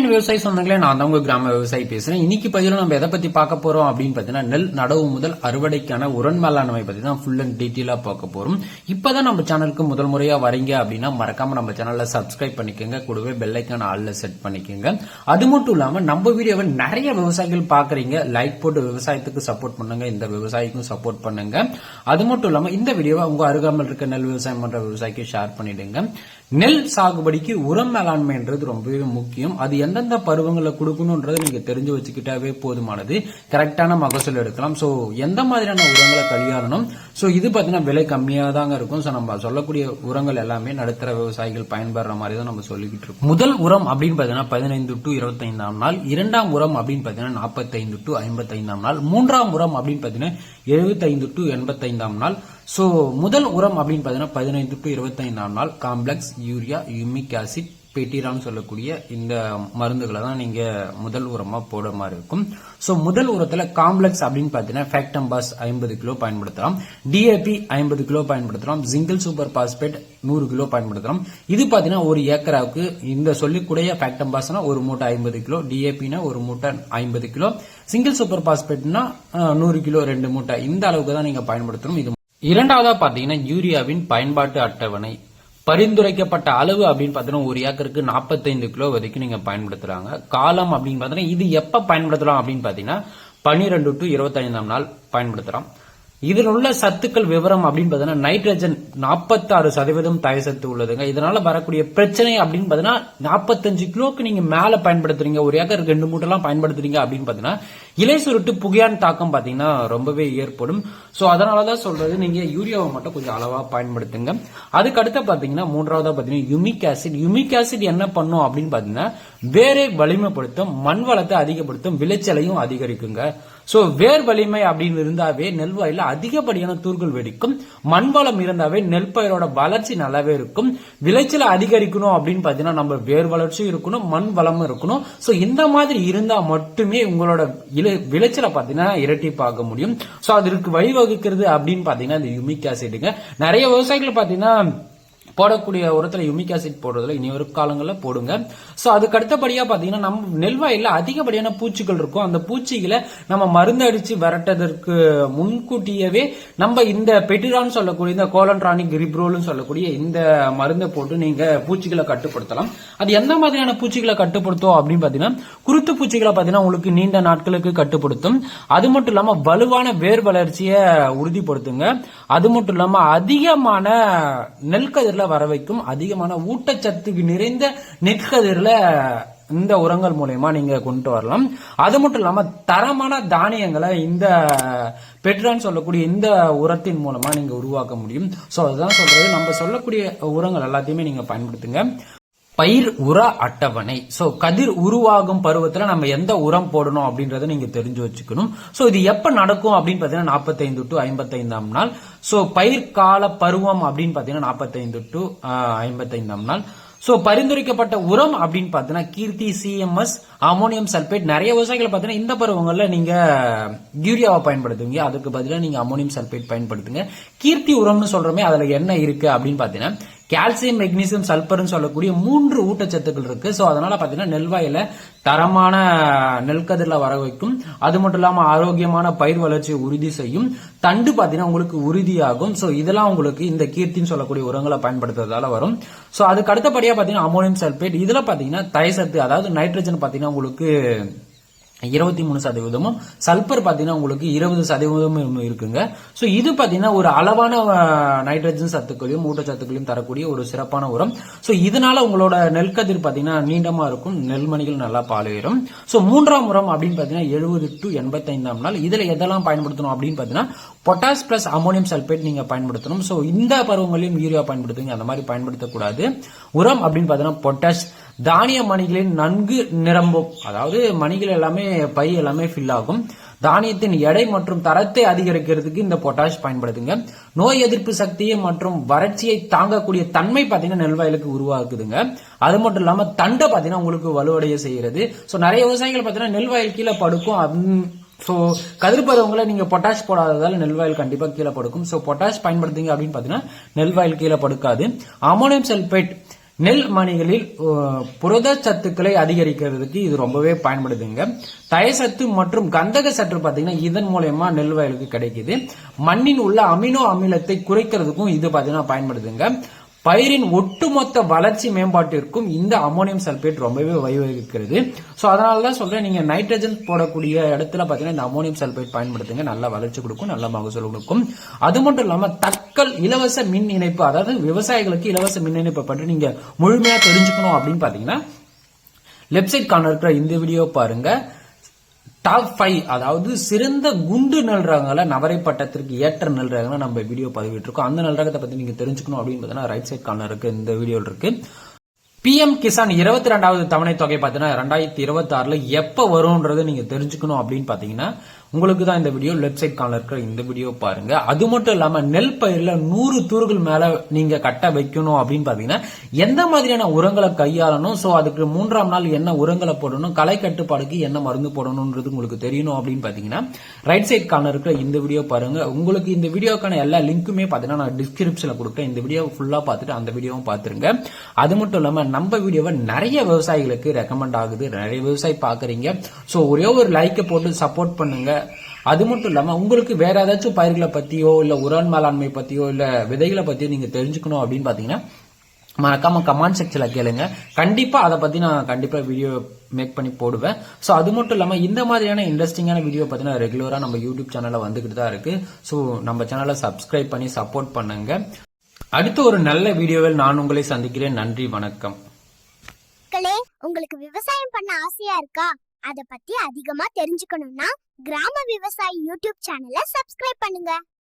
மீன் விவசாய சொந்தங்களே நான் தான் உங்க கிராம விவசாயி பேசுறேன். இன்னைக்கு பதிவில் நம்ம எதை பத்தி பார்க்க போறோம் அப்படின்னு பாத்தீங்கன்னா நெல் நடவு முதல் அறுவடைக்கான உரன் மேலாண்மை பத்தி தான் ஃபுல் அண்ட் டீட்டெயிலா பார்க்க போறோம். இப்பதான் நம்ம சேனலுக்கு முதல் முறையா வரீங்க அப்படின்னா மறக்காம நம்ம சேனல்ல சப்ஸ்கிரைப் பண்ணிக்கோங்க. கூடவே பெல்லைக்கான ஆள்ல செட் பண்ணிக்கோங்க. அது மட்டும் இல்லாம நம்ம வீடியோவை நிறைய விவசாயிகள் பாக்குறீங்க லைக் போட்டு விவசாயத்துக்கு சப்போர்ட் பண்ணுங்க. இந்த விவசாயிக்கும் சப்போர்ட் பண்ணுங்க. அது மட்டும் இல்லாம இந்த வீடியோவை உங்க அருகாமல் இருக்க நெல் விவசாயம் பண்ற விவசாயிக்கு ஷேர் பண்ணிடுங்க. நெல் சாகுபடிக்கு உரம் மேலாண்மைன்றது ரொம்பவே முக்கியம். அது எந்தெந்த பருவங்களில் கொடுக்கணுன்றதை நீங்க தெரிஞ்சு வச்சுக்கிட்டாவே போதுமானது. கரெக்டான மகசூல் எடுக்கலாம். ஸோ எந்த மாதிரியான உரங்களை கையாளணும் சோ இது பாத்தீங்கன்னா விலை கம்மியாக தாங்க இருக்கும். ஸோ நம்ம சொல்லக்கூடிய உரங்கள் எல்லாமே நடுத்தர விவசாயிகள் பயன்படுற மாதிரி தான் நம்ம சொல்லிக்கிட்டு இருக்கோம். முதல் உரம் அப்படின்னு பார்த்தீங்கன்னா பதினைந்து டு இருபத்தைந்தாம் நாள். இரண்டாம் உரம் அப்படின்னு பாத்தீங்கன்னா நாற்பத்தைந்து டு ஐம்பத்தைந்தாம் நாள். மூன்றாம் உரம் அப்படின்னு பாத்தீங்கன்னா எழுபத்தைந்து டு எண்பத்தைந்தாம் நாள். ஸோ முதல் உரம் அப்படின்னு பார்த்தீங்கன்னா பதினைந்து டு இருபத்தைந்தாம் நாள் காம்ப்ளெக்ஸ் யூரியா யூமிக் ஆசிட் பெட்டிரான்னு சொல்லக்கூடிய இந்த மருந்துகளை தான் நீங்க முதல் உரமா போட மாதிரி இருக்கும். ஸோ முதல் உரத்துல காம்ப்ளெக்ஸ் அப்படின்னு பார்த்தீங்கன்னா ஃபேக்டம்பாஸ் ஐம்பது கிலோ பயன்படுத்தலாம். டிஏபி ஐம்பது கிலோ பயன்படுத்தலாம். சிங்கிள் சூப்பர் பாஸ்பேட் நூறு கிலோ பயன்படுத்தலாம். இது பார்த்தீங்கன்னா ஒரு ஏக்கராவுக்கு இந்த சொல்லிக்கூடிய ஃபேக்டம்பாஸ்னா ஒரு மூட்டை ஐம்பது கிலோ டிஏபினா ஒரு மூட்டை ஐம்பது கிலோ. சிங்கிள் சூப்பர் பாஸ்பேட்னா நூறு கிலோ ரெண்டு மூட்டை. இந்த அளவுக்கு தான் நீங்க பயன்படுத்தணும். இது இரண்டாவதா பாத்தீங்கன்னா யூரியாவின் பயன்பாட்டு அட்டவணை. பரிந்துரைக்கப்பட்ட அளவு அப்படின்னு பார்த்தீங்கன்னா ஒரு ஏக்கருக்கு 45 கிலோ வரைக்கும் நீங்க பயன்படுத்துறாங்க. காலம் அப்படின்னு பார்த்தீங்கன்னா இது எப்ப பயன்படுத்தலாம் அப்படின்னு பாத்தீங்கன்னா பன்னிரெண்டு டு இருபத்தைந்தாம் நாள் பயன்படுத்தலாம் இதில் உள்ள சத்துக்கள் விவரம் அப்படின்னு பார்த்தீங்கன்னா நைட்ரஜன் 46% சதவீதம் தயசத்து உள்ளதுங்க. இதனால வரக்கூடிய பிரச்சனை அப்படின்னு பார்த்தீங்கன்னா 45 கிலோக்கு நீங்க மேல பயன்படுத்துறீங்க ஒரு ஏக்கர் ரெண்டு மூட்டைலாம் பயன்படுத்துறீங்க அப்படின்னு பார்த்தீங்கன்னா இலை சுருட்டு புகையான் தாக்கம் பார்த்தீங்கன்னா ரொம்பவே ஏற்படும். சோ அதனாலதான் சொல்றது நீங்க யூரியாவை மட்டும் கொஞ்சம் அளவா பயன்படுத்துங்க. அதுக்கு அடுத்து பாத்தீங்கன்னா மூன்றாவதா பாத்தீங்கன்னா யுமிக் ஆசிட். யுமிக் ஆசிட் என்ன பண்ணும் அப்படின்னு பாத்தீங்கன்னா வேரை வலிமைப்படுத்தும் மண் வளத்தை அதிகப்படுத்தும் விளைச்சலையும் அதிகரிக்குங்க. சோ வேர் வலிமை அப்படின்னு இருந்தாவே நெல் வயல்ல அதிகப்படியான தூர்கள் வெடிக்கும். மண் வளம் இருந்தாவே நெல் பயிரோட வளர்ச்சி நல்லாவே இருக்கும். விளைச்சலை அதிகரிக்கணும் அப்படின்னு பாத்தீங்கன்னா நம்ம வேர் வளர்ச்சியும் இருக்கணும் மண் வளமும் இருக்கணும். சோ இந்த மாதிரி இருந்தா மட்டுமே உங்களோட இல- விளைச்சலை பாத்தீங்கன்னா இரட்டிப்பாக்க முடியும். சோ அதற்கு வழிவகுக்கிறது அப்படின்னு பாத்தீங்கன்னா இந்த யுமிக் ஆசிடுங்க நிறைய விவசாயிகள் பாத்தீங்கன்னா போடக்கூடிய உரத்துல யுமிக் ஆசிட் போடுறதுல இனி வரும் காலங்களில் போடுங்க. சோ அதுக்கு அடுத்தபடியா பாத்தீங்கன்னா நம்ம நெல்வாயில் அதிகப்படியான பூச்சிகள் இருக்கும். அந்த பூச்சிகளை நம்ம மருந்து அடிச்சு விரட்டதற்கு முன்கூட்டியவே நம்ம இந்த பெட்டிரான்னு சொல்லக்கூடிய இந்த கோலன்ட்ரானிக் ரிப்ரோல்னு சொல்லக்கூடிய இந்த மருந்தை போட்டு நீங்க பூச்சிகளை கட்டுப்படுத்தலாம். அது எந்த மாதிரியான பூச்சிகளை கட்டுப்படுத்தும் அப்படின்னு பாத்தீங்கன்னா குருத்து பூச்சிகளை பாத்தீங்கன்னா உங்களுக்கு நீண்ட நாட்களுக்கு கட்டுப்படுத்தும். அது மட்டும் இல்லாம வலுவான வேர் வளர்ச்சியை உறுதிப்படுத்துங்க. அது மட்டும் இல்லாம அதிகமான நெல்கதிரில் வர வைக்கும் அதிகமான ஊட்டச்சத்து நிறைந்த நெற்கதிர்ல இந்த உரங்கள் மூலயமா நீங்க கொண்டு வரலாம். அது மட்டும் இல்லாம தரமான தானியங்களை இந்த பெட்ரான் சொல்லக்கூடிய இந்த உரத்தின் மூலமா நீங்க உருவாக்க முடியும். சோ அதுதான் சொல்றது. நம்ம சொல்லக்கூடிய உரங்கள் எல்லாத்தையுமே நீங்க பயன்படுத்துங்க. பயிர் உர அட்டவணை. சோ கதிர் உருவாகும் பருவத்துல நம்ம எந்த உரம் போடணும் அப்படின்றத நீங்க தெரிஞ்சு வச்சுக்கணும். சோ இது எப்ப நடக்கும் அப்படின்னு பாத்தீங்கன்னா 45 டு ஐம்பத்தைந்தாம் நாள். சோ பயிர் கால பருவம் அப்படின்னு பாத்தீங்கன்னா 45 டு ஐம்பத்தைந்தாம் நாள். சோ பரிந்துரைக்கப்பட்ட உரம் அப்படின்னு பாத்தீங்கன்னா கீர்த்தி சிஎம்எஸ் அமோனியம் சல்பேட் நிறைய விவசாயிகளை பாத்தீங்கன்னா இந்த பருவங்கள்ல நீங்க யூரியாவை பயன்படுத்துவீங்க. அதுக்கு பதிலா நீங்க அமோனியம் சல்பேட் பயன்படுத்துங்க. கீர்த்தி உரம்னு சொல்றோமே அதுல என்ன இருக்கு அப்படின்னு பாத்தீங்கன்னா கால்சியம் மெக்னீசியம் சல்பர்னு சொல்லக்கூடிய மூன்று ஊட்டச்சத்துக்கள் இருக்கு. ஸோ அதனால பார்த்தீங்கன்னா நெல்வாயில தரமான நெல்கதிரில் வர வைக்கும். அது மட்டும் இல்லாமல் ஆரோக்கியமான பயிர் வளர்ச்சியை உறுதி செய்யும். தண்டு பார்த்தீங்கன்னா உங்களுக்கு உறுதியாகும். ஸோ இதெல்லாம் உங்களுக்கு இந்த கீர்த்தின்னு சொல்லக்கூடிய உரங்களை பயன்படுத்துறதால வரும். ஸோ அதுக்கு அடுத்தபடியாக பார்த்தீங்கன்னா அமோனியம் சல்பேட் இதில் பார்த்தீங்கன்னா தயசத்து அதாவது நைட்ரஜன் பார்த்தீங்கன்னா உங்களுக்கு இருபத்தி மூணு சதவீதமும் சல்பர் பாத்தீங்கன்னா உங்களுக்கு இருபது சதவீதமும் இருக்குங்க. ஸோ இது பார்த்தீங்கன்னா ஒரு அளவான நைட்ரஜன் சத்துக்களையும் ஊட்டச்சத்துக்களையும் தரக்கூடிய ஒரு சிறப்பான உரம். ஸோ இதனால உங்களோட நெல்கதிர் பாத்தீங்கன்னா நீண்டமா இருக்கும் நெல்மணிகள் நல்லா பாலுயரும். ஸோ மூன்றாம் உரம் அப்படின்னு பார்த்தீங்கன்னா எழுபது டு எண்பத்தைந்தாம் நாள். இதில் எதெல்லாம் பயன்படுத்தணும் அப்படின்னு பார்த்தீங்கன்னா பொட்டாஸ் பிளஸ் அமோனியம் சல்பேட் நீங்கள் பயன்படுத்தணும். ஸோ இந்த பருவங்களையும் யூரியா பயன்படுத்துங்க அந்த மாதிரி பயன்படுத்தக்கூடாது. உரம் அப்படின்னு பார்த்தீங்கன்னா பொட்டாஷ் தானிய மணிகளின் நன்கு நிரம்பும் அதாவது மணிகள் எல்லாமே பை எல்லாமே ஃபில் ஆகும். தானியத்தின் எடை மற்றும் தரத்தை அதிகரிக்கிறதுக்கு இந்த பொட்டாஷ் பயன்படுத்துங்க. நோய் எதிர்ப்பு சக்தியை மற்றும் வறட்சியை தாங்கக்கூடிய தன்மை பார்த்தீங்கன்னா நெல்வயலுக்கு உருவாக்குதுங்க. அது மட்டும் இல்லாமல் தண்டை பார்த்தீங்கன்னா உங்களுக்கு வலுவடைய செய்கிறது. ஸோ நிறைய விவசாயிகள் பார்த்தீங்கன்னா நெல்வயல் கீழே படுக்கும். ஸோ சோ நீங்கள் பொட்டாஷ் போடாததால் நெல் கண்டிப்பாக கீழே படுக்கும். ஸோ பொட்டாஷ் பயன்படுத்துங்க அப்படின்னு பார்த்தீங்கன்னா நெல் கீழே படுக்காது. அமோனியம் சல்பேட் நெல் மணிகளில் புரத சத்துக்களை அதிகரிக்கிறதுக்கு இது ரொம்பவே பயன்படுதுங்க. தயசத்து மற்றும் கந்தக சத்து பாத்தீங்கன்னா இதன் மூலயமா நெல் வயலுக்கு கிடைக்குது. மண்ணின் உள்ள அமினோ அமிலத்தை குறைக்கிறதுக்கும் இது பாத்தீங்கன்னா பயன்படுதுங்க. பயிரின் ஒட்டுமொத்த வளர்ச்சி மேம்பாட்டிற்கும் இந்த அமோனியம் சல்பேட் ரொம்பவே வழிவகுக்கிறது ஸோ அதனால தான் சொல்கிறேன் நீங்கள் நைட்ரஜன் போடக்கூடிய இடத்துல பார்த்தீங்கன்னா இந்த அமோனியம் சல்பேட் பயன்படுத்துங்க. நல்ல வளர்ச்சி கொடுக்கும் நல்ல மகசூல் கொடுக்கும். அது மட்டும் இல்லாமல் தக்கல் இலவச மின் இணைப்பு அதாவது விவசாயிகளுக்கு இலவச மின் இணைப்பை பற்றி நீங்கள் முழுமையாக தெரிஞ்சுக்கணும் அப்படின்னு பார்த்தீங்கன்னா லெஃப்ட் சைட் கார்னர் இருக்கிற இந்த வீடியோ பாருங்கள் டாப் ஃபைவ் அதாவது சிறந்த குண்டு நெல் ரகங்களை நவரை பட்டத்திற்கு ஏற்ற நெல் ரகங்களை நம்ம வீடியோ பதிவிட்டிருக்கோம். அந்த நெல் ரகத்தை பத்தி நீங்க தெரிஞ்சுக்கணும் அப்படின்னு பார்த்தீங்கன்னா ரைட் சைட் கார்னர் இருக்கு இந்த வீடியோ இருக்கு. பிஎம் கிசான் இருபத்தி ரெண்டாவது தவணை தொகை பார்த்தீங்கன்னா ரெண்டாயிரத்தி இருபத்தி ஆறுல எப்ப வரும்ன்றதை நீங்க தெரிஞ்சுக்கணும் அப்படின்னு பாத்தீங்கன்னா உங்களுக்கு தான் இந்த வீடியோ வெப்சைட் சைட் இருக்கிற இந்த வீடியோ பாருங்க. அது மட்டும் இல்லாம நெல் பயிர்ல நூறு தூர்கள் மேல நீங்க கட்ட வைக்கணும் அப்படின்னு பாத்தீங்கன்னா எந்த மாதிரியான உரங்களை கையாளணும்? ஸோ அதுக்கு மூன்றாம் நாள் என்ன உரங்களை போடணும்? களை கட்டுப்பாடுக்கு என்ன மருந்து போடணும்ன்றது உங்களுக்கு தெரியணும் அப்படின்னு பாத்தீங்கன்னா ரைட் சைட் காலில் இருக்கிற இந்த வீடியோ பாருங்க. உங்களுக்கு இந்த வீடியோக்கான எல்லா லிங்க்குமே பாத்தீங்கன்னா நான் டிஸ்கிரிப்ஷன்ல கொடுக்குறேன். இந்த வீடியோ ஃபுல்லா பார்த்துட்டு அந்த வீடியோவும் பாத்துருங்க அது மட்டும் இல்லாம நம்ம வீடியோவை நிறைய விவசாயிகளுக்கு ரெக்கமெண்ட் ஆகுது. நிறைய விவசாயி பாக்குறீங்க. ஸோ ஒரே ஒரு லைக்கை போட்டு சப்போர்ட் பண்ணுங்க. அது மட்டும் இல்லாம உங்களுக்கு வேற ஏதாச்சும் பயிர்களை பற்றியோ இல்ல உரன் மேலாண்மை பற்றியோ இல்ல விதைகளை பற்றியோ நீங்கள் தெரிஞ்சுக்கணும் அப்படின்னு பார்த்தீங்கன்னா மறக்காம கமெண்ட் செக்ஷனில் கேளுங்க. கண்டிப்பா அதை பத்தி நான் கண்டிப்பா வீடியோ மேக் பண்ணி போடுவேன். சோ அது மட்டும் இல்லாம இந்த மாதிரியான இன்ட்ரெஸ்டிங்கான வீடியோ பார்த்தீங்கன்னா ரெகுலரா நம்ம யூடியூப் சேனலில் வந்துக்கிட்டு தான் இருக்கு. சோ நம்ம சேனலை சப்ஸ்கிரைப் பண்ணி சப்போர்ட் பண்ணுங்க. அடுத்த ஒரு நல்ல வீடியோவில் நான் உங்களை சந்திக்கிறேன். நன்றி வணக்கம். உங்களுக்கு விவசாயம் பண்ண ஆசையா இருக்கா? அத பத்தி அதிகமா தெரிஞ்சுக்கணும்னா கிராம விவசாயி யூடியூப் சேனலை சப்ஸ்கிரைப் பண்ணுங்க.